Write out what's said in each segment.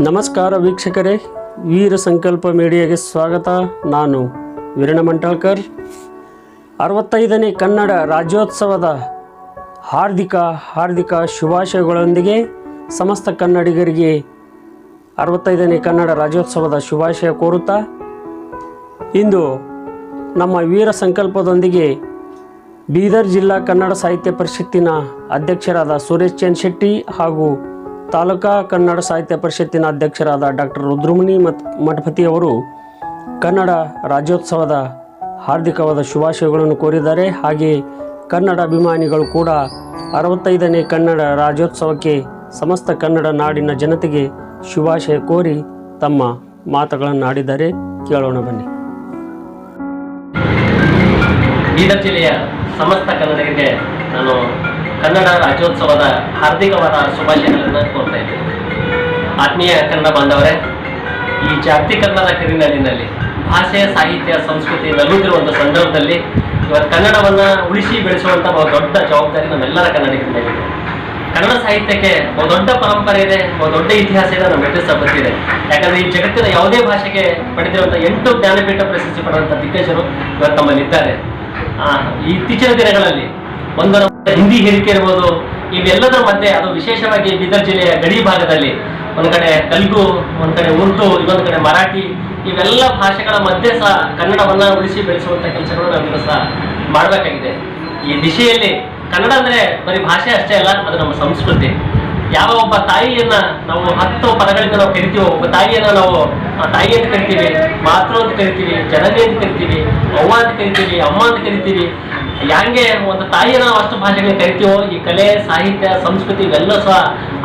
ನಮಸ್ಕಾರ ವೀಕ್ಷಕರೇ, ವೀರ ಸಂಕಲ್ಪ ಮೀಡಿಯಾಗೆ ಸ್ವಾಗತ. ನಾನು ವೀರಣ ಮಂಟಳ್ಕರ್. ಅರವತ್ತೈದನೇ ಕನ್ನಡ ರಾಜ್ಯೋತ್ಸವದ ಹಾರ್ದಿಕ ಹಾರ್ದಿಕ ಶುಭಾಶಯಗಳೊಂದಿಗೆ ಸಮಸ್ತ ಕನ್ನಡಿಗರಿಗೆ ಅರವತ್ತೈದನೇ ಕನ್ನಡ ರಾಜ್ಯೋತ್ಸವದ ಶುಭಾಶಯ ಕೋರುತ್ತಾ, ಇಂದು ನಮ್ಮ ವೀರ ಸಂಕಲ್ಪದೊಂದಿಗೆ ಬೀದರ್ ಜಿಲ್ಲಾ ಕನ್ನಡ ಸಾಹಿತ್ಯ ಪರಿಷತ್ತಿನ ಅಧ್ಯಕ್ಷರಾದ ಸುರೇಶ್ ಚಂದ್ ಶೆಟ್ಟಿ ಹಾಗೂ ತಾಲೂಕಾ ಕನ್ನಡ ಸಾಹಿತ್ಯ ಪರಿಷತ್ತಿನ ಅಧ್ಯಕ್ಷರಾದ ಡಾಕ್ಟರ್ ರುದ್ರಮುನಿ ಮತ್ ಮಠಪತಿ ಅವರು ಕನ್ನಡ ರಾಜ್ಯೋತ್ಸವದ ಹಾರ್ದಿಕವಾದ ಶುಭಾಶಯಗಳನ್ನು ಕೋರಿದ್ದಾರೆ. ಹಾಗೆ ಕನ್ನಡ ಅಭಿಮಾನಿಗಳು ಕೂಡ ಅರವತ್ತೈದನೇ ಕನ್ನಡ ರಾಜ್ಯೋತ್ಸವಕ್ಕೆ ಸಮಸ್ತ ಕನ್ನಡ ನಾಡಿನ ಜನತೆಗೆ ಶುಭಾಶಯ ಕೋರಿ ತಮ್ಮ ಮಾತುಗಳನ್ನು ಆಡಿದ್ದಾರೆ. ಕೇಳೋಣ ಬನ್ನಿ. ಜಿಲ್ಲೆಯ ಸಮಸ್ತ ಕನ್ನಡಿಗರಿಗೆ ನಾನು ಕನ್ನಡ ರಾಜ್ಯೋತ್ಸವದ ಹಾರ್ದಿಕವಾದ ಶುಭಾಶಯಗಳನ್ನು ಕೋರ್ತಾ ಇದ್ದೇನೆ. ಆತ್ಮೀಯ ಕನ್ನಡ ಬಾಂಧವರೇ, ಈ ಜಾಗತೀಕರಣದ ಕರಿನಲ್ಲಿನಲ್ಲಿ ಭಾಷೆ, ಸಾಹಿತ್ಯ, ಸಂಸ್ಕೃತಿ ನಲುಗಿರುವ ಸಂದರ್ಭದಲ್ಲಿ ಇವತ್ತು ಕನ್ನಡವನ್ನು ಉಳಿಸಿ ಬೆಳೆಸುವಂಥ ಒಂದು ದೊಡ್ಡ ಜವಾಬ್ದಾರಿ ನಮ್ಮೆಲ್ಲರ ಕನ್ನಡಿಗರ ಇದೆ ಕನ್ನಡ ಸಾಹಿತ್ಯಕ್ಕೆ ಒಂದು ದೊಡ್ಡ ಪರಂಪರೆ ಇದೆ ಒಂದು ದೊಡ್ಡ ಇತಿಹಾಸ ಇದೆ, ನಮ್ಮ ಬೆಟ್ಟ ಬಂದಿದೆ ಯಾಕಂದ್ರೆ ಈ ಜಗತ್ತಿನ ಯಾವುದೇ ಭಾಷೆಗೆ ಪಡೆದಿರುವಂಥ ಎಂಟು ಜ್ಞಾನಪೀಠ ಪ್ರಶಸ್ತಿ ಪಡೆದಂಥ ದಿಗ್ಗಜರು ಇವತ್ತು ನಮ್ಮಲ್ಲಿದ್ದಾರೆ ಇತ್ತೀಚಿನ ದಿನಗಳಲ್ಲಿ ಒಂದು ಹಿಂದಿ ಹೇರಿಕೆ ಇರ್ಬೋದು, ಇವೆಲ್ಲದರ ಮಧ್ಯೆ ಅದು ವಿಶೇಷವಾಗಿ ಬೀದರ್ ಜಿಲ್ಲೆಯ ಗಡಿ ಭಾಗದಲ್ಲಿ, ಒಂದು ಕಡೆ ತೆಲುಗು, ಒಂದು ಕಡೆ ಉರ್ದು, ಇನ್ನೊಂದು ಕಡೆ ಮರಾಠಿ, ಇವೆಲ್ಲ ಭಾಷೆಗಳ ಮಧ್ಯೆ ಸಹ ಕನ್ನಡವನ್ನ ಉಳಿಸಿ ಬೆಳೆಸುವಂತ ಕೆಲಸಗಳು ನಾವಿನ್ನು ಸಹ ಮಾಡಬೇಕಾಗಿದೆ. ಈ ದಿಶೆಯಲ್ಲಿ ಕನ್ನಡ ಅಂದ್ರೆ ಬರೀ ಭಾಷೆ ಅಷ್ಟೇ ಅಲ್ಲ, ಅದು ನಮ್ಮ ಸಂಸ್ಕೃತಿ. ಯಾವ ಒಬ್ಬ ತಾಯಿಯನ್ನ ನಾವು ಹತ್ತು ಪದಗಳಿಂದ ನಾವು ಕರಿತೀವೋ, ಒಬ್ಬ ತಾಯಿಯನ್ನ ನಾವು ತಾಯಿ ಅಂತ ಕರಿತೀವಿ, ಮಾತೃ ಅಂತ ಕರಿತೀವಿ, ಜನನಿ ಅಂತ ಕರಿತೀವಿ, ಅವ್ವ ಅಂತ ಕರಿತೀವಿ, ಅಮ್ಮ ಅಂತ ಕರಿತೀವಿ ಹ್ಯಾಂಗೆ ಒಂದು ತಾಯಿಯ ನಾವು ಅಷ್ಟು ಭಾಷೆಗಳನ್ನ ಕರಿತೀವೋ, ಈ ಕಲೆ, ಸಾಹಿತ್ಯ, ಸಂಸ್ಕೃತಿ ಇವೆಲ್ಲೂ ಸಹ,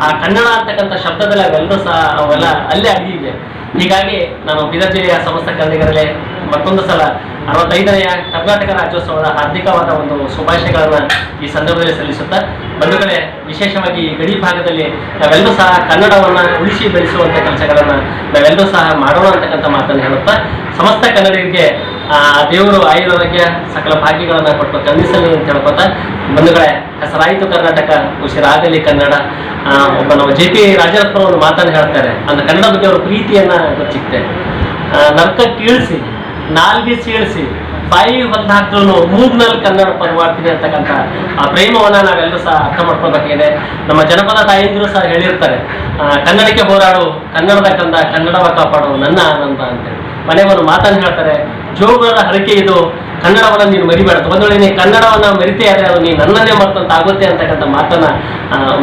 ಆ ಕನ್ನಡ ಅಂತಕ್ಕಂಥ ಶಬ್ದದಲ್ಲಿ ಅವೆಲ್ಲೂ ಸಹ ಅವೆಲ್ಲ ಅಲ್ಲೇ ಅಡಗಿವೆ. ಹೀಗಾಗಿ ನಾನು ಬೀದರ್ ಜಿಲ್ಲೆಯ ಸಮಸ್ತ ಕನ್ನಡಿಗರಲ್ಲೇ ಮತ್ತೊಂದು ಸಲ ಅರವತ್ತೈದನೆಯ ಕರ್ನಾಟಕ ರಾಜ್ಯೋತ್ಸವದ ಹಾರ್ದಿಕವಾದ ಒಂದು ಶುಭಾಶಯಗಳನ್ನು ಈ ಸಂದರ್ಭದಲ್ಲಿ ಸಲ್ಲಿಸುತ್ತಾ, ಬಂಧುಗಳೇ, ವಿಶೇಷವಾಗಿ ಈ ಗಡಿ ಭಾಗದಲ್ಲಿ ನಾವೆಲ್ಲರೂ ಸಹ ಕನ್ನಡವನ್ನು ಉಳಿಸಿ ಬೆಳೆಸುವಂಥ ಕೆಲಸಗಳನ್ನು ನಾವೆಲ್ಲರೂ ಸಹ ಮಾಡೋಣ ಅಂತಕ್ಕಂಥ ಮಾತನ್ನು ಹೇಳುತ್ತಾ, ಸಮಸ್ತ ಕನ್ನಡಿಗರಿಗೆ ಆ, ದೇವರು ಆಯುರ್ವೇದಕ್ಕೆ ಸಕಲ ಭಾಗ್ಯಗಳನ್ನ ಕೊಟ್ಟು ಕಂದಿಸಲಿ ಅಂತ ಹೇಳ್ಕೊತಾ, ಬಂಧುಗಳೇ, ಹೆಸರಾಯಿತು ಕರ್ನಾಟಕ, ಉಸಿರಾಗಲಿ ಕನ್ನಡ. ಒಬ್ಬ ನಮ್ಮ ಜೆ ಪಿ ರಾಜರತ್ನ ಒಂದು ಮಾತನ್ನು ಹೇಳ್ತಾರೆ. ಅಂದ ಕನ್ನಡ ಬಗ್ಗೆ ಅವರ ಪ್ರೀತಿಯನ್ನ ಗೊತ್ತಿತ್ತೆ. ನರ್ಕ ಕೀಳಿಸಿ, ನಾಲ್ಗೆ ಸೀಳಿಸಿ, ಬಾಯಿ ಬಂದು ಹಾಕಿದ್ರು ಮೂಗ್ನಲ್ಲಿ ಕನ್ನಡ ಪರವಾಡ್ತೀನಿ ಅಂತಕ್ಕಂಥ ಆ ಪ್ರೇಮವನ್ನ ನಾವೆಲ್ಲರೂ ಸಹ ಅರ್ಥ ಮಾಡ್ಕೊಳ್ಬೇಕಾಗಿದೆ. ನಮ್ಮ ಜನಪದ ತಾಯಿಂದ್ರು ಸಹ ಹೇಳಿರ್ತಾರೆ ಕನ್ನಡಕ್ಕೆ ಹೋರಾಡು, ಕನ್ನಡದ ಕಂದ, ಕನ್ನಡವ ಕಾಪಾಡು, ನನ್ನ ಆನಂದ ಅಂತೇಳಿ ಮನೆ ಒಂದು ಮಾತನ್ನು ಹೇಳ್ತಾರೆ ಜೋಗುಗಳ ಹರಕೆ ಇದು. ಕನ್ನಡವನ್ನ ನೀನು ಮರಿಬೇಡ ಒಂದು ವೇಳೆ ನೀನು ಕನ್ನಡವನ್ನ ಮರಿತೇ ಆದರೆ ಅದು ನೀನು ನನ್ನನ್ನೇ ಮರ್ತಂತ ಆಗುತ್ತೆ ಅಂತಕ್ಕಂಥ ಮಾತನ್ನ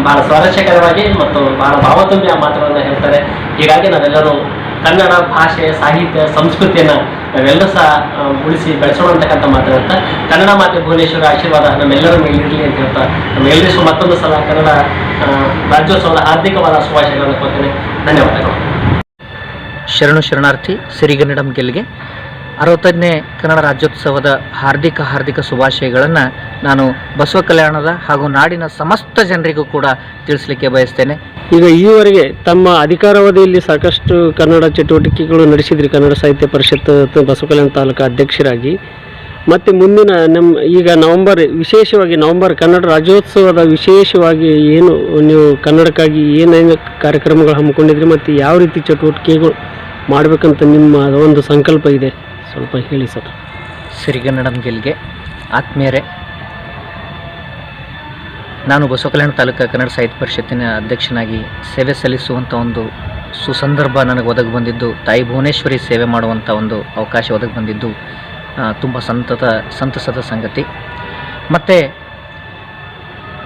ಬಹಳ ಸ್ವಾರಸ್ಯಕರವಾಗಿ ಮತ್ತು ಬಹಳ ಭಾವತುಂಬಿ ಮಾತುಗಳನ್ನು ಹೇಳ್ತಾರೆ. ಹೀಗಾಗಿ ನಾವೆಲ್ಲರೂ ಕನ್ನಡ ಭಾಷೆ, ಸಾಹಿತ್ಯ, ಸಂಸ್ಕೃತಿಯನ್ನ ನಾವೆಲ್ಲರೂ ಸಹ ಉಳಿಸಿ ಬೆಳೆಸೋಣ ಅಂತಕ್ಕಂಥ ಮಾತನಾಡ್ತಾ ಕನ್ನಡ ಮಾತೆ ಭುವನೇಶ್ವರ ಆಶೀರ್ವಾದ ನಮ್ಮೆಲ್ಲರ ಮೇಲೆ ಇರಲಿ ಅಂತ ಹೇಳ್ತಾ, ನಮ್ಮೆಲ್ಲರಿಗೂ ಮತ್ತೊಂದು ಸಲ ಕನ್ನಡ ರಾಜ್ಯೋತ್ಸವದ ಹಾರ್ದಿಕವಾದ ಶುಭಾಶಯಗಳನ್ನು ಕೊಡ್ತೇನೆ. ಧನ್ಯವಾದಗಳು. ಶರಣು ಶರಣಾರ್ಥಿ ಸಿರಿಗನ್ನಡಂ ಗೆಲ್ಗೆ ಅರವತ್ತೈದನೇ ಕನ್ನಡ ರಾಜ್ಯೋತ್ಸವದ ಹಾರ್ದಿಕ ಹಾರ್ದಿಕ ಶುಭಾಶಯಗಳನ್ನು ನಾನು ಬಸವ ಕಲ್ಯಾಣದ ಹಾಗೂ ನಾಡಿನ ಸಮಸ್ತ ಜನರಿಗೂ ಕೂಡ ತಿಳಿಸಲಿಕ್ಕೆ ಬಯಸ್ತೇನೆ. ಈಗ ಈವರೆಗೆ ತಮ್ಮ ಅಧಿಕಾರಾವಧಿಯಲ್ಲಿ ಸಾಕಷ್ಟು ಕನ್ನಡ ಚಟುವಟಿಕೆಗಳು ನಡೆಸಿದ್ರಿ, ಕನ್ನಡ ಸಾಹಿತ್ಯ ಪರಿಷತ್ ಬಸವ ಕಲ್ಯಾಣ ತಾಲೂಕು ಅಧ್ಯಕ್ಷರಾಗಿ. ಮತ್ತು ಮುಂದಿನ ನಮ್ಮ ಈಗ ನವೆಂಬರ್, ವಿಶೇಷವಾಗಿ ನವೆಂಬರ್ ಕನ್ನಡ ರಾಜ್ಯೋತ್ಸವದ ವಿಶೇಷವಾಗಿ ಏನು ನೀವು ಕನ್ನಡಕ್ಕಾಗಿ ಏನೇನು ಕಾರ್ಯಕ್ರಮಗಳು ಹಮ್ಮಿಕೊಂಡಿದ್ರಿ, ಮತ್ತು ಯಾವ ರೀತಿ ಚಟುವಟಿಕೆಗಳು ಮಾಡಬೇಕಂತ ನಿಮ್ಮ ಒಂದು ಸಂಕಲ್ಪ ಇದೆ. ಸ್ವಲ್ಪ ಹೇಳಿ ಸರ್. ಸಿರಿಗನ್ನಡಂ ಗೆಲ್ಗೆ ಆತ್ಮೀಯರೇ, ನಾನು ಬಸವ ಕಲ್ಯಾಣ ತಾಲೂಕು ಕನ್ನಡ ಸಾಹಿತ್ಯ ಪರಿಷತ್ತಿನ ಅಧ್ಯಕ್ಷನಾಗಿ ಸೇವೆ ಸಲ್ಲಿಸುವಂಥ ಒಂದು ಸುಸಂದರ್ಭ ನನಗೆ ಒದಗಿ ಬಂದಿದ್ದು, ತಾಯಿ ಭುವನೇಶ್ವರಿ ಸೇವೆ ಮಾಡುವಂಥ ಒಂದು ಅವಕಾಶ ಒದಗಿ ಬಂದಿದ್ದು ತುಂಬ ಸಂತತ, ಸಂತಸದ ಸಂಗತಿ. ಮತ್ತು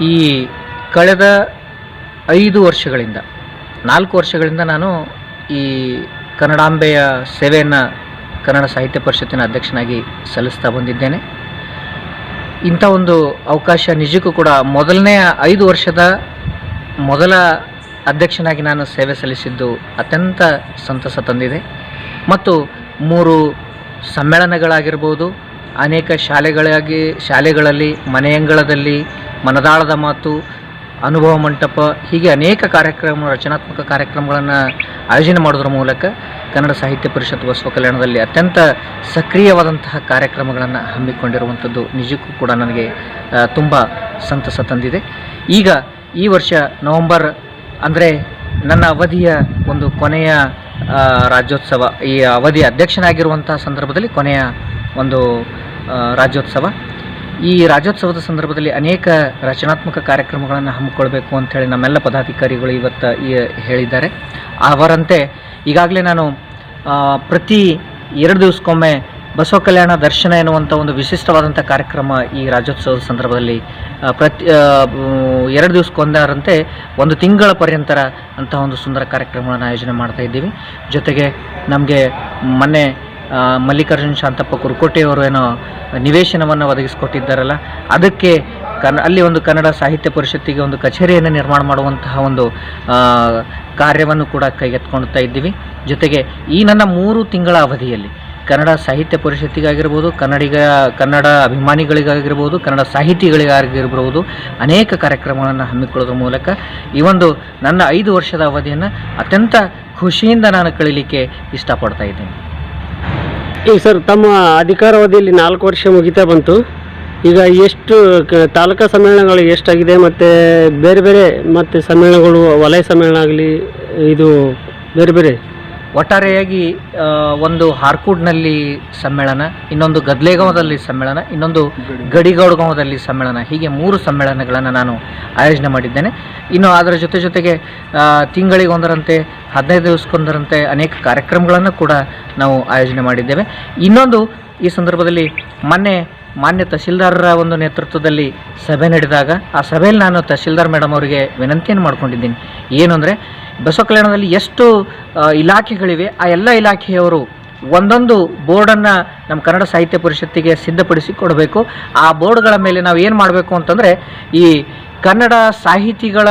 ಈ ಕಳೆದ ಐದು ವರ್ಷಗಳಿಂದ, ನಾಲ್ಕು ವರ್ಷಗಳಿಂದ ನಾನು ಈ ಕನ್ನಡಾಂಬೆಯ ಸೇವೆಯನ್ನು ಕನ್ನಡ ಸಾಹಿತ್ಯ ಪರಿಷತ್ತಿನ ಅಧ್ಯಕ್ಷನಾಗಿ ಸಲ್ಲಿಸ್ತಾ ಬಂದಿದ್ದೇನೆ. ಇಂಥ ಒಂದು ಅವಕಾಶ ನಿಜಕ್ಕೂ ಕೂಡ ಮೊದಲನೇ ಐದು ವರ್ಷದ ಮೊದಲ ಅಧ್ಯಕ್ಷನಾಗಿ ನಾನು ಸೇವೆ ಸಲ್ಲಿಸಿದ್ದು ಅತ್ಯಂತ ಸಂತಸ ತಂದಿದೆ. ಮತ್ತು ಮೂರು ಸಮ್ಮೇಳನಗಳಾಗಿರ್ಬೋದು, ಅನೇಕ ಶಾಲೆಗಳಾಗಿ, ಶಾಲೆಗಳಲ್ಲಿ, ಮನೆಯಂಗಳದಲ್ಲಿ ಮನದಾಳದ ಮಾತು ಅನುಭವ ಮಂಟಪ, ಹೀಗೆ ಅನೇಕ ಕಾರ್ಯಕ್ರಮ, ರಚನಾತ್ಮಕ ಕಾರ್ಯಕ್ರಮಗಳನ್ನು ಆಯೋಜನೆ ಮಾಡೋದ್ರ ಮೂಲಕ ಕನ್ನಡ ಸಾಹಿತ್ಯ ಪರಿಷತ್ ಬಸವ ಕಲ್ಯಾಣದಲ್ಲಿ ಅತ್ಯಂತ ಸಕ್ರಿಯವಾದಂತಹ ಕಾರ್ಯಕ್ರಮಗಳನ್ನು ಹಮ್ಮಿಕೊಂಡಿರುವಂಥದ್ದು ನಿಜಕ್ಕೂ ಕೂಡ ನನಗೆ ತುಂಬ ಸಂತಸ ತಂದಿದೆ. ಈಗ ಈ ವರ್ಷ ನವೆಂಬರ್, ಅಂದರೆ ನನ್ನ ಅವಧಿಯ ಒಂದು ಕೊನೆಯ ರಾಜ್ಯೋತ್ಸವ, ಈ ಅವಧಿ ಅಧ್ಯಕ್ಷನಾಗಿರುವಂಥ ಸಂದರ್ಭದಲ್ಲಿ ಕೊನೆಯ ಒಂದು ರಾಜ್ಯೋತ್ಸವ. ಈ ರಾಜ್ಯೋತ್ಸವದ ಸಂದರ್ಭದಲ್ಲಿ ಅನೇಕ ರಚನಾತ್ಮಕ ಕಾರ್ಯಕ್ರಮಗಳನ್ನು ಹಮ್ಮಿಕೊಳ್ಬೇಕು ಹೇಳಿ ನಮ್ಮೆಲ್ಲ ಪದಾಧಿಕಾರಿಗಳು ಇವತ್ತು ಹೇಳಿದ್ದಾರೆ. ಅವರಂತೆ ಈಗಾಗಲೇ ನಾನು ಪ್ರತಿ ಎರಡು ದಿವಸಕ್ಕೊಮ್ಮೆ ಬಸವ ಕಲ್ಯಾಣ ದರ್ಶನ ಎನ್ನುವಂಥ ಒಂದು ವಿಶಿಷ್ಟವಾದಂಥ ಕಾರ್ಯಕ್ರಮ ಈ ರಾಜ್ಯೋತ್ಸವದ ಸಂದರ್ಭದಲ್ಲಿ ಪ್ರತಿ ಎರಡು ದಿವಸಕ್ಕೊಂದರಂತೆ ಒಂದು ತಿಂಗಳ ಪರ್ಯಂತರ ಅಂತಹ ಒಂದು ಸುಂದರ ಕಾರ್ಯಕ್ರಮಗಳನ್ನು ಆಯೋಜನೆ ಮಾಡ್ತಾ ಇದ್ದೀವಿ. ಜೊತೆಗೆ ನಮಗೆ ಮೊನ್ನೆ ಮಲ್ಲಿಕಾರ್ಜುನ ಶಾಂತಪ್ಪ ಕುರ್ಕೋಟೆಯವರು ಏನೋ ನಿವೇಶನವನ್ನು ಒದಗಿಸಿಕೊಟ್ಟಿದ್ದಾರಲ್ಲ, ಅದಕ್ಕೆ ಕನ್, ಅಲ್ಲಿ ಒಂದು ಕನ್ನಡ ಸಾಹಿತ್ಯ ಪರಿಷತ್ತಿಗೆ ಒಂದು ಕಚೇರಿಯನ್ನು ನಿರ್ಮಾಣ ಮಾಡುವಂತಹ ಒಂದು ಕಾರ್ಯವನ್ನು ಕೂಡ ಕೈಗೆತ್ಕೊಳ್ತಾ ಇದ್ದೀವಿ. ಜೊತೆಗೆ ಈ ನನ್ನ ಮೂರು ತಿಂಗಳ ಅವಧಿಯಲ್ಲಿ ಕನ್ನಡ ಸಾಹಿತ್ಯ ಪರಿಷತ್ತಿಗಾಗಿರ್ಬೋದು, ಕನ್ನಡಿಗ, ಕನ್ನಡ ಅಭಿಮಾನಿಗಳಿಗಾಗಿರ್ಬೋದು, ಕನ್ನಡ ಸಾಹಿತಿಗಳಿಗಾಗಿರ್ಬೋದು ಅನೇಕ ಕಾರ್ಯಕ್ರಮಗಳನ್ನು ಹಮ್ಮಿಕೊಳ್ಳೋದ್ರ ಮೂಲಕ ಈ ಒಂದು ನನ್ನ ಐದು ವರ್ಷದ ಅವಧಿಯನ್ನು ಅತ್ಯಂತ ಖುಷಿಯಿಂದ ನಾನು ಕಳೀಲಿಕ್ಕೆ ಇಷ್ಟಪಡ್ತಾ ಇದ್ದೀನಿ. ಈಗ ಸರ್, ತಮ್ಮ ಅಧಿಕಾರಾವಧಿಯಲ್ಲಿ ನಾಲ್ಕು ವರ್ಷ ಮುಗಿತಾ ಬಂತು. ಈಗ ಎಷ್ಟು ಕ- ತಾಲೂಕಾ ಸಮ್ಮೇಳನಗಳು ಎಷ್ಟಾಗಿದೆ ಮತ್ತು ಬೇರೆ ಬೇರೆ ಮತ್ತು ಸಮ್ಮೇಳನಗಳು, ವಲಯ ಸಮ್ಮೇಳನ ಆಗಲಿ, ಇದು ಬೇರೆ ಬೇರೆ ಒಟ್ಟಾರೆಯಾಗಿ ಒಂದು ಹಾರ್ಕೂಡ್ನಲ್ಲಿ ಸಮ್ಮೇಳನ, ಇನ್ನೊಂದು ಗದ್ಲೇಗಾಂವದಲ್ಲಿ ಸಮ್ಮೇಳನ, ಇನ್ನೊಂದು ಗಡಿಗೌಡಗಾಂವದಲ್ಲಿ ಸಮ್ಮೇಳನ, ಹೀಗೆ ಮೂರು ಸಮ್ಮೇಳನಗಳನ್ನು ನಾನು ಆಯೋಜನೆ ಮಾಡಿದ್ದೇನೆ. ಇನ್ನು ಅದರ ಜೊತೆ ಜೊತೆಗೆ ತಿಂಗಳಿಗೊಂದರಂತೆ, ಹದಿನೈದು ದಿವಸಕ್ಕೊಂದರಂತೆ ಅನೇಕ ಕಾರ್ಯಕ್ರಮಗಳನ್ನು ಕೂಡ ನಾವು ಆಯೋಜನೆ ಮಾಡಿದ್ದೇವೆ. ಇನ್ನೊಂದು ಈ ಸಂದರ್ಭದಲ್ಲಿ ಮೊನ್ನೆ ಮಾನ್ಯ ತಹಶೀಲ್ದಾರರ ಒಂದು ನೇತೃತ್ವದಲ್ಲಿ ಸಭೆ ನಡೆದಾಗ ಆ ಸಭೆಯಲ್ಲಿ ನಾನು ತಹಶೀಲ್ದಾರ್ ಮೇಡಮ್ ಅವರಿಗೆ ವಿನಂತಿಯನ್ನು ಮಾಡ್ಕೊಂಡಿದ್ದೀನಿ. ಏನು ಅಂದರೆ, ಬಸವ ಕಲ್ಯಾಣದಲ್ಲಿ ಎಷ್ಟು ಇಲಾಖೆಗಳಿವೆ, ಆ ಎಲ್ಲ ಇಲಾಖೆಯವರು ಒಂದೊಂದು ಬೋರ್ಡನ್ನು ನಮ್ಮ ಕನ್ನಡ ಸಾಹಿತ್ಯ ಪರಿಷತ್ತಿಗೆ ಸಿದ್ಧಪಡಿಸಿ ಕೊಡಬೇಕು. ಆ ಬೋರ್ಡ್ಗಳ ಮೇಲೆ ನಾವು ಏನು ಮಾಡಬೇಕು ಅಂತಂದರೆ, ಈ ಕನ್ನಡ ಸಾಹಿತಿಗಳ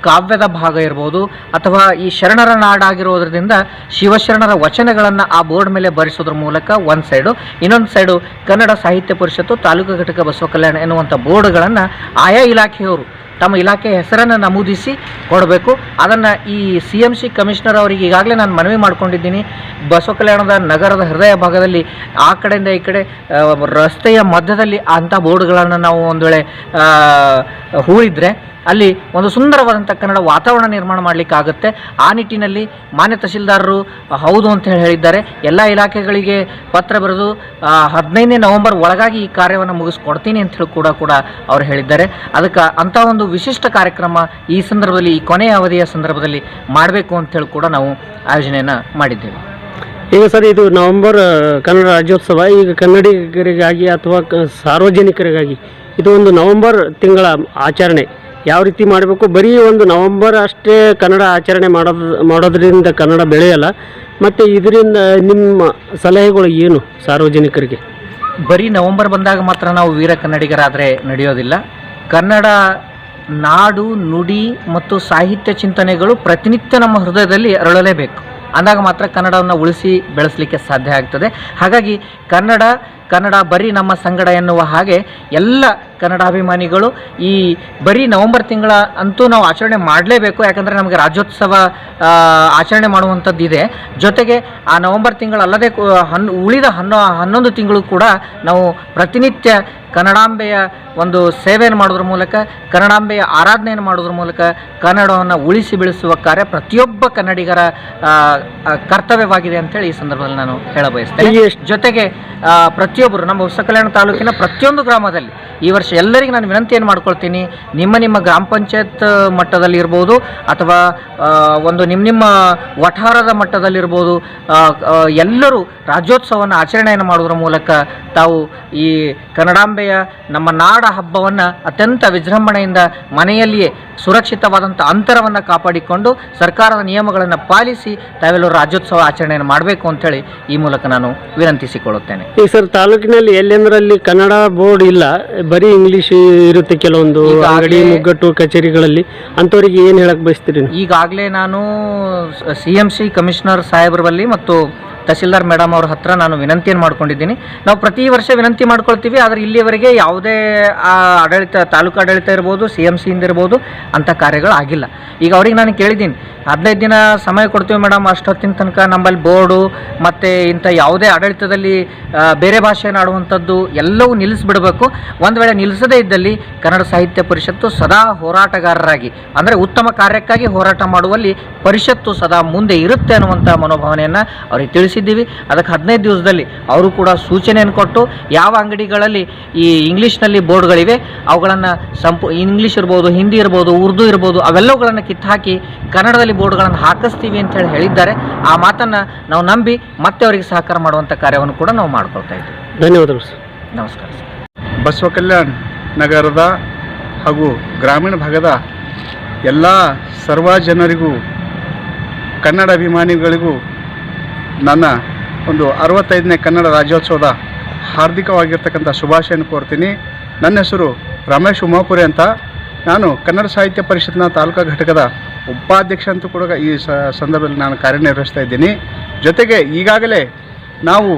ಕಾವ್ಯದ ಭಾಗ ಇರ್ಬೋದು ಅಥವಾ ಈ ಶರಣರ ನಾಡಾಗಿರೋದ್ರಿಂದ ಶಿವಶರಣರ ವಚನಗಳನ್ನು ಆ ಬೋರ್ಡ್ ಮೇಲೆ ಬರೆಸೋದ್ರ ಮೂಲಕ ಒಂದು ಸೈಡು, ಇನ್ನೊಂದು ಸೈಡು ಕನ್ನಡ ಸಾಹಿತ್ಯ ಪರಿಷತ್ತು ತಾಲೂಕು ಘಟಕ ಬಸವ ಕಲ್ಯಾಣ ಎನ್ನುವಂಥ ಬೋರ್ಡ್ಗಳನ್ನು ಆಯಾ ಇಲಾಖೆಯವರು ತಮ್ಮ ಇಲಾಖೆಯ ಹೆಸರನ್ನು ನಮೂದಿಸಿ ಕೊಡಬೇಕು. ಅದನ್ನು ಈ ಸಿ ಎಂ ಸಿ ಕಮಿಷನರ್ ಅವರಿಗೆ ಈಗಾಗಲೇ ನಾನು ಮನವಿ ಮಾಡಿಕೊಂಡಿದ್ದೀನಿ. ಬಸವ ಕಲ್ಯಾಣದ ನಗರದ ಹೃದಯ ಭಾಗದಲ್ಲಿ ಆ ಕಡೆಯಿಂದ ಈ ಕಡೆ ರಸ್ತೆಯ ಮಧ್ಯದಲ್ಲಿ ಅಂಥ ಬೋರ್ಡ್ಗಳನ್ನು ನಾವು ಒಂದು ವೇಳೆ ಹೂಳಿದ್ರೆ ಅಲ್ಲಿ ಒಂದು ಸುಂದರವಾದಂಥ ಕನ್ನಡ ವಾತಾವರಣ ನಿರ್ಮಾಣ ಮಾಡಲಿಕ್ಕಾಗುತ್ತೆ ಆ ನಿಟ್ಟಿನಲ್ಲಿ ಮಾನ್ಯ ತಹಶೀಲ್ದಾರರು, ಹೌದು ಅಂತ ಹೇಳಿ ಹೇಳಿದ್ದಾರೆ. ಎಲ್ಲ ಇಲಾಖೆಗಳಿಗೆ ಪತ್ರ ಬರೆದು ಹದಿನೈದನೇ ನವೆಂಬರ್ ಒಳಗಾಗಿ ಈ ಕಾರ್ಯವನ್ನು ಮುಗಿಸ್ಕೊಡ್ತೀನಿ ಅಂತ ಹೇಳಿ ಕೂಡ ಕೂಡ ಅವರು ಹೇಳಿದ್ದಾರೆ. ಅದಕ್ಕೆ ಅಂಥ ಒಂದು ವಿಶಿಷ್ಟ ಕಾರ್ಯಕ್ರಮ ಈ ಸಂದರ್ಭದಲ್ಲಿ ಈ ಕೊನೆಯ ಅವಧಿಯ ಸಂದರ್ಭದಲ್ಲಿ ಮಾಡಬೇಕು ಅಂತೇಳಿ ಕೂಡ ನಾವು ಆಯೋಜನೆಯನ್ನು ಮಾಡಿದ್ದೇವೆ. ಈಗ ಸರ್ ಇದು ನವೆಂಬರ್ ಕನ್ನಡ ರಾಜ್ಯೋತ್ಸವ. ಈಗ ಕನ್ನಡಿಗರಿಗಾಗಿ ಅಥವಾ ಸಾರ್ವಜನಿಕರಿಗಾಗಿ ಇದು ಒಂದು ನವೆಂಬರ್ ತಿಂಗಳ ಆಚರಣೆ. ಯಾವ ರೀತಿ ಮಾಡಬೇಕು? ಬರೀ ಒಂದು ನವೆಂಬರ್ ಅಷ್ಟೇ ಕನ್ನಡ ಆಚರಣೆ ಮಾಡೋದು ಮಾಡೋದ್ರಿಂದ ಕನ್ನಡ ಬೆಳೆಯಲ್ಲ. ಮತ್ತು ಇದರಿಂದ ನಿಮ್ಮ ಸಲಹೆಗಳು ಏನು ಸಾರ್ವಜನಿಕರಿಗೆ? ಬರೀ ನವೆಂಬರ್ ಬಂದಾಗ ಮಾತ್ರ ನಾವು ವೀರ ಕನ್ನಡಿಗರಾದರೆ ನಡೆಯೋದಿಲ್ಲ. ಕನ್ನಡ ನಾಡು, ನುಡಿ ಮತ್ತು ಸಾಹಿತ್ಯ ಚಿಂತನೆಗಳು ಪ್ರತಿನಿತ್ಯ ನಮ್ಮ ಹೃದಯದಲ್ಲಿ ಅರಳಲೇಬೇಕು. ಅಂದಾಗ ಮಾತ್ರ ಕನ್ನಡವನ್ನು ಉಳಿಸಿ ಬೆಳೆಸಲಿಕ್ಕೆ ಸಾಧ್ಯ ಆಗ್ತದೆ. ಹಾಗಾಗಿ ಕನ್ನಡ ಕನ್ನಡ ಬರೀ ನಮ್ಮ ಸಂಗಡ ಎನ್ನುವ ಹಾಗೆ ಎಲ್ಲ ಕನ್ನಡಾಭಿಮಾನಿಗಳು ಈ ಬರೀ ನವೆಂಬರ್ ತಿಂಗಳ ಅಂತೂ ನಾವು ಆಚರಣೆ ಮಾಡಲೇಬೇಕು ಯಾಕಂದರೆ ನಮಗೆ ರಾಜ್ಯೋತ್ಸವ ಆಚರಣೆ ಮಾಡುವಂಥದ್ದು ಇದೆ ಜೊತೆಗೆ ಆ ನವೆಂಬರ್ ತಿಂಗಳಲ್ಲದೆ ಹನ್ ಉಳಿದ ಹನ್ನೊ ಹನ್ನೊಂದು ತಿಂಗಳು ಕೂಡ ನಾವು ಪ್ರತಿನಿತ್ಯ ಕನ್ನಡಾಂಬೆಯ ಒಂದು ಸೇವೆಯನ್ನು ಮಾಡೋದ್ರ ಮೂಲಕ ಕನ್ನಡಾಂಬೆಯ ಆರಾಧನೆಯನ್ನು ಮಾಡೋದ್ರ ಮೂಲಕ ಕನ್ನಡವನ್ನು ಉಳಿಸಿ ಬೆಳೆಸುವ ಕಾರ್ಯ ಪ್ರತಿಯೊಬ್ಬ ಕನ್ನಡಿಗರ ಕರ್ತವ್ಯವಾಗಿದೆ ಅಂತೇಳಿ ಈ ಸಂದರ್ಭದಲ್ಲಿ ನಾನು ಹೇಳ ಬಯಸ್ತೇನೆ ಈಗ ಜೊತೆಗೆ ಆ, ಪ್ರತಿಯೊಬ್ಬರು, ನಮ್ಮ ಹೊಸ ಕಲ್ಯಾಣ ತಾಲೂಕಿನ ಪ್ರತಿಯೊಂದು ಗ್ರಾಮದಲ್ಲಿ ಈ ವರ್ಷ ಎಲ್ಲರಿಗೂ ನಾನು ವಿನಂತಿಯನ್ನು ಮಾಡ್ಕೊಳ್ತೀನಿ. ನಿಮ್ಮ ನಿಮ್ಮ ಗ್ರಾಮ ಪಂಚಾಯತ್ ಮಟ್ಟದಲ್ಲಿ ಇರ್ಬೋದು ಅಥವಾ ಒಂದು ನಿಮ್ಮ ನಿಮ್ಮ ವಠಾರದ ಮಟ್ಟದಲ್ಲಿರ್ಬೋದು ಎಲ್ಲರೂ ರಾಜ್ಯೋತ್ಸವವನ್ನು ಆಚರಣೆಯನ್ನು ಮಾಡುವುದರ ಮೂಲಕ ತಾವು ಈ ಕನ್ನಡಾಂಬೆಯ ನಮ್ಮ ನಾಡ ಹಬ್ಬವನ್ನು ಅತ್ಯಂತ ವಿಜೃಂಭಣೆಯಿಂದ ಮನೆಯಲ್ಲಿಯೇ ಸುರಕ್ಷಿತವಾದಂಥ ಅಂತರವನ್ನು ಕಾಪಾಡಿಕೊಂಡು ಸರ್ಕಾರದ ನಿಯಮಗಳನ್ನು ಪಾಲಿಸಿ ತಾವೆಲ್ಲರೂ ರಾಜ್ಯೋತ್ಸವ ಆಚರಣೆಯನ್ನು ಮಾಡಬೇಕು ಅಂತೇಳಿ ಈ ಮೂಲಕ ನಾನು ವಿನಂತಿಸಿಕೊಳ್ಳುತ್ತೇನೆ. ಈ ಸರ್ ತಾಲೂಕಿನಲ್ಲಿ ಎಲ್ಲೆಂದರಲ್ಲಿ ಕನ್ನಡ ಬೋರ್ಡ್ ಇಲ್ಲ ಬರೀ ಇಂಗ್ಲಿಷ್ ಇರುತ್ತೆ ಕೆಲವೊಂದು ಈಗಾಗ್ಲೇ- ಅಂಗಡಿ ಮುಗ್ಗಟ್ಟು ಕಚೇರಿಗಳಲ್ಲಿ. ಅಂಥವ್ರಿಗೆ ಏನು ಹೇಳಕ್ ಬಯಸ್ತೀರಿ ನೀವು? ಈಗಾಗಲೇ ನಾನು ಸಿ ಎಂ ಸಿ ಕಮಿಷನರ್ ಸಾಹೇಬ್ರ ಬಳಿ ಮತ್ತು ತಹಸೀಲ್ದಾರ್ ಮೇಡಮ್ ಅವ್ರ ಹತ್ರ ನಾನು ವಿನಂತಿಯನ್ನು ಮಾಡ್ಕೊಂಡಿದ್ದೀನಿ. ನಾವು ಪ್ರತಿ ವರ್ಷ ವಿನಂತಿ ಮಾಡ್ಕೊಳ್ತೀವಿ ಆದರೆ ಇಲ್ಲಿಯವರೆಗೆ ಯಾವುದೇ ಆ, ಆಡಳಿತ ತಾಲೂಕು ಆಡಳಿತ ಇರ್ಬೋದು ಸಿ ಎಂ ಸಿಯಿಂದ ಇರ್ಬೋದು ಅಂಥ ಕಾರ್ಯಗಳು ಆಗಿಲ್ಲ. ಈಗ ಅವ್ರಿಗೆ ನಾನು ಕೇಳಿದ್ದೀನಿ ಹದಿನೈದು ದಿನ ಸಮಯ ಕೊಡ್ತೀವಿ ಮೇಡಮ್ ಅಷ್ಟೊತ್ತಿನ ತನಕ ನಮ್ಮಲ್ಲಿ ಬೋರ್ಡು ಮತ್ತು ಇಂಥ ಯಾವುದೇ ಆಡಳಿತದಲ್ಲಿ ಆ, ಬೇರೆ ಭಾಷೆ ಭಾಷೆಯನ್ನು ಆಡುವಂಥದ್ದು ಎಲ್ಲವೂ ನಿಲ್ಲಿಸಿಬಿಡಬೇಕು. ಒಂದು ವೇಳೆ ನಿಲ್ಲಿಸದೇ ಇದ್ದಲ್ಲಿ ಕನ್ನಡ ಸಾಹಿತ್ಯ ಪರಿಷತ್ತು ಸದಾ ಹೋರಾಟಗಾರರಾಗಿ, ಅಂದರೆ ಉತ್ತಮ ಕಾರ್ಯಕ್ಕಾಗಿ ಹೋರಾಟ ಮಾಡುವಲ್ಲಿ ಪರಿಷತ್ತು ಸದಾ ಮುಂದೆ ಇರುತ್ತೆ ಅನ್ನುವಂಥ ಮನೋಭಾವನೆಯನ್ನು ಅವ್ರಿಗೆ ತಿಳಿಸಿದ್ದೀವಿ. ಅದಕ್ಕೆ ಹದಿನೈದು ದಿವಸದಲ್ಲಿ ಅವರು ಕೂಡ ಸೂಚನೆಯನ್ನು ಕೊಟ್ಟು, ಯಾವ ಅಂಗಡಿಗಳಲ್ಲಿ ಈ ಇಂಗ್ಲೀಷ್ನಲ್ಲಿ ಬೋರ್ಡ್ಗಳಿವೆ, ಅವುಗಳನ್ನು ಸಂಪು, ಇಂಗ್ಲೀಷ್ ಇರ್ಬೋದು, ಹಿಂದಿ ಇರ್ಬೋದು, ಉರ್ದು ಇರ್ಬೋದು, ಅವೆಲ್ಲವುಗಳನ್ನು ಕಿತ್ತಾಕಿ ಕನ್ನಡದಲ್ಲಿ ಬೋರ್ಡ್ಗಳನ್ನು ಹಾಕಿಸ್ತೀವಿ ಅಂತ ಹೇಳಿ ಹೇಳಿದ್ದಾರೆ. ಆ ಮಾತನ್ನು ನಾವು ನಂಬಿ ಮತ್ತೆ ಅವರಿಗೆ ಸಹಕಾರ ಮಾಡುವಂಥ ಕಾರ್ಯವನ್ನು ಕೂಡ ನಾವು ಮಾಡ್ಕೊಳ್ತಾ ಇದ್ದೀವಿ. ಧನ್ಯವಾದಗಳು ಸರ್. ನಮಸ್ಕಾರ ಬಸವ ಕಲ್ಯಾಣ್ ನಗರದ ಹಾಗೂ ಗ್ರಾಮೀಣ ಭಾಗದ ಎಲ್ಲ ಸರ್ವ ಜನರಿಗೂ ಕನ್ನಡ ಅಭಿಮಾನಿಗಳಿಗೂ ನನ್ನ ಒಂದು ಅರವತ್ತೈದನೇ ಕನ್ನಡ ರಾಜ್ಯೋತ್ಸವದ ಹಾರ್ದಿಕವಾಗಿರ್ತಕ್ಕಂಥ ಶುಭಾಶಯನ್ನು ಕೋರ್ತೀನಿ. ನನ್ನ ಹೆಸರು ರಮೇಶ್ ಉಮಾಪುರಿ ಅಂತ. ನಾನು ಕನ್ನಡ ಸಾಹಿತ್ಯ ಪರಿಷತ್ನ ತಾಲೂಕಾ ಘಟಕದ ಉಪಾಧ್ಯಕ್ಷ ಅಂತೂ ಕೂಡ ಈ ಸಂದರ್ಭದಲ್ಲಿ ನಾನು ಕಾರ್ಯನಿರ್ವಹಿಸ್ತಾ ಇದ್ದೀನಿ. ಜೊತೆಗೆ ಈಗಾಗಲೇ ನಾವು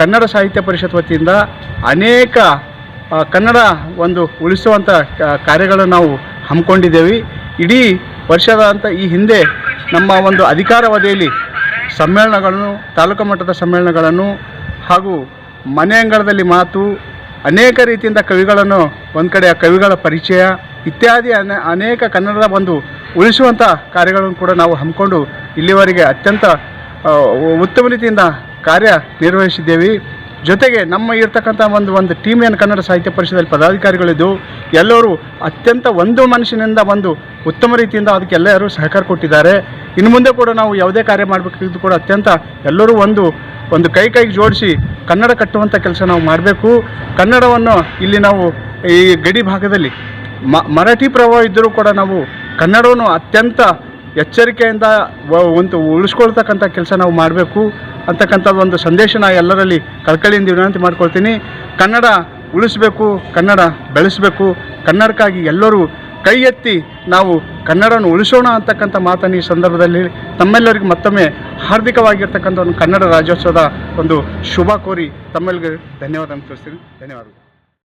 ಕನ್ನಡ ಸಾಹಿತ್ಯ ಪರಿಷತ್ ವತಿಯಿಂದ ಅನೇಕ ಕನ್ನಡ ಒಂದು ಉಳಿಸುವಂಥ ಕಾರ್ಯಗಳನ್ನು ನಾವು ಹಮ್ಮಿಕೊಂಡಿದ್ದೇವೆ. ಇಡೀ ವರ್ಷದ ಅಂತ ಈ ಹಿಂದೆ ನಮ್ಮ ಒಂದು ಅಧಿಕಾರಾವಧಿಯಲ್ಲಿ ಸಮ್ಮೇಳನಗಳನ್ನು, ತಾಲೂಕು ಮಟ್ಟದ ಸಮ್ಮೇಳನಗಳನ್ನು ಹಾಗೂ ಮನೆ ಅಂಗಳದಲ್ಲಿ ಮಾತು, ಅನೇಕ ರೀತಿಯಿಂದ ಕವಿಗಳನ್ನು, ಒಂದು ಕಡೆ ಆ ಕವಿಗಳ ಪರಿಚಯ ಇತ್ಯಾದಿ ಅನ, ಅನೇಕ ಕನ್ನಡದ ಒಂದು ಉಳಿಸುವಂಥ ಕಾರ್ಯಗಳನ್ನು ಕೂಡ ನಾವು ಹಮ್ಮಿಕೊಂಡು ಇಲ್ಲಿವರೆಗೆ ಅತ್ಯಂತ ಉತ್ತಮ ರೀತಿಯಿಂದ ಕಾರ್ಯ ನಿರ್ವಹಿಸಿದ್ದೇವೆ. ಜೊತೆಗೆ ನಮ್ಮ ಇರ್ತಕ್ಕಂಥ ಒಂದು ಒಂದು ಟೀಮ್ ಏನು ಕನ್ನಡ ಸಾಹಿತ್ಯ ಪರಿಷದಲ್ಲಿ ಪದಾಧಿಕಾರಿಗಳಿದ್ದು, ಎಲ್ಲರೂ ಅತ್ಯಂತ ಒಂದು ಮನುಷ್ಯನಿಂದ ಒಂದು ಉತ್ತಮ ರೀತಿಯಿಂದ ಅದಕ್ಕೆ ಎಲ್ಲರೂ ಸಹಕಾರ ಕೊಟ್ಟಿದ್ದಾರೆ. ಇನ್ನು ಮುಂದೆ ಕೂಡ ನಾವು ಯಾವುದೇ ಕಾರ್ಯ ಮಾಡಬೇಕಿದ್ದು ಕೂಡ ಅತ್ಯಂತ ಎಲ್ಲರೂ ಒಂದು ಒಂದು ಕೈ ಕೈಗೆ ಜೋಡಿಸಿ ಕನ್ನಡ ಕಟ್ಟುವಂಥ ಕೆಲಸ ನಾವು ಮಾಡಬೇಕು. ಕನ್ನಡವನ್ನು ಇಲ್ಲಿ ನಾವು ಈ ಗಡಿ ಭಾಗದಲ್ಲಿ ಮರಾಠಿ ಪ್ರಭಾವ ಇದ್ದರೂ ಕೂಡ ನಾವು ಕನ್ನಡವನ್ನು ಅತ್ಯಂತ ಎಚ್ಚರಿಕೆಯಿಂದ ಒಂದು ಉಳಿಸ್ಕೊಳ್ತಕ್ಕಂಥ ಕೆಲಸ ನಾವು ಮಾಡಬೇಕು. ಅಂತಕ್ಕಂಥದ್ದು ಒಂದು ಸಂದೇಶ ನಾ ಎಲ್ಲರಲ್ಲಿ ಕಳ್ಕಳಿಯಿಂದ ವಿನಂತಿ ಮಾಡ್ಕೊಳ್ತೀನಿ. ಕನ್ನಡ ಉಳಿಸ್ಬೇಕು, ಕನ್ನಡ ಬೆಳೆಸಬೇಕು, ಕನ್ನಡಕ್ಕಾಗಿ ಎಲ್ಲರೂ ಕೈ ಎತ್ತಿ ನಾವು ಕನ್ನಡವನ್ನು ಉಳಿಸೋಣ ಅಂತಕ್ಕಂಥ ಮಾತನ್ನು ಈ ಸಂದರ್ಭದಲ್ಲಿ ತಮ್ಮೆಲ್ಲರಿಗೂ ಮತ್ತೊಮ್ಮೆ ಹಾರ್ದಿಕವಾಗಿರ್ತಕ್ಕಂಥ ಒಂದು ಕನ್ನಡ ರಾಜ್ಯೋತ್ಸವದ ಒಂದು ಶುಭ ಕೋರಿ ತಮ್ಮೆಲ್ಲರಿಗೂ ಧನ್ಯವಾದ ತಿಳಿಸ್ತೀನಿ. ಧನ್ಯವಾದಗಳು.